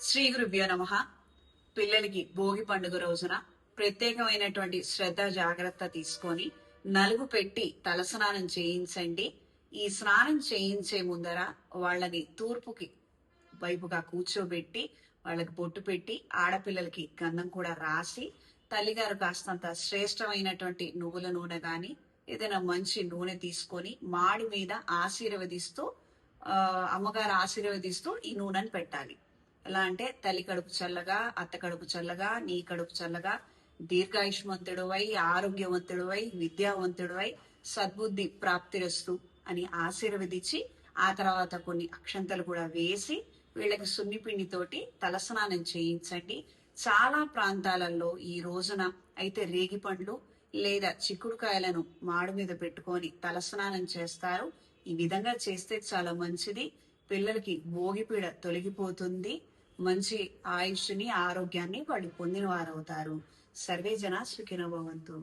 శ్రీ గురుభ్యో నమ. పిల్లలకి భోగి పండుగ రోజున ప్రత్యేకమైనటువంటి శ్రద్ధ జాగ్రత్త తీసుకొని నలుగు పెట్టి తలస్నానం చేయించండి. ఈ స్నానం చేయించే ముందర వాళ్ళని తూర్పుకి వైపుగా కూర్చోబెట్టి వాళ్ళకి బొట్టు పెట్టి ఆడపిల్లలకి గంధం కూడా రాసి తల్లిగారు కాస్తంత శ్రేష్టమైనటువంటి నువ్వుల నూనె గాని ఏదైనా మంచి నూనె తీసుకొని మాడి మీద ఆశీర్వదిస్తూ ఆ, అమ్మగారు ఆశీర్వదిస్తూ ఈ నూనెను పెట్టాలి. ఎలా అంటే తల్లి కడుపు చల్లగా అత్త కడుపు చల్లగా నీ కడుపు చల్లగా దీర్ఘాయుష్మంతుడువై ఆరోగ్యవంతుడువై విద్యావంతుడువై సద్బుద్ధి ప్రాప్తిరస్తు అని ఆశీర్వదించి ఆ తర్వాత కొన్ని అక్షంతలు కూడా వేసి వీళ్ళకి సున్నిపిండితోటి తలస్నానం చేయించండి. చాలా ప్రాంతాలలో ఈ రోజున అయితే రేగి పండ్లు లేదా చిక్కుడుకాయలను మాడు మీద పెట్టుకొని తలస్నానం చేస్తారు. ఈ విధంగా చేస్తే చాలా మంచిది. పిల్లలకి భోగిపీడ తొలగిపోతుంది. మంచి ఆయుష్ని ఆరోగ్యాన్ని వాళ్ళు పొందిన వారవుతారు సర్వే జన సుఖినో భవంతు.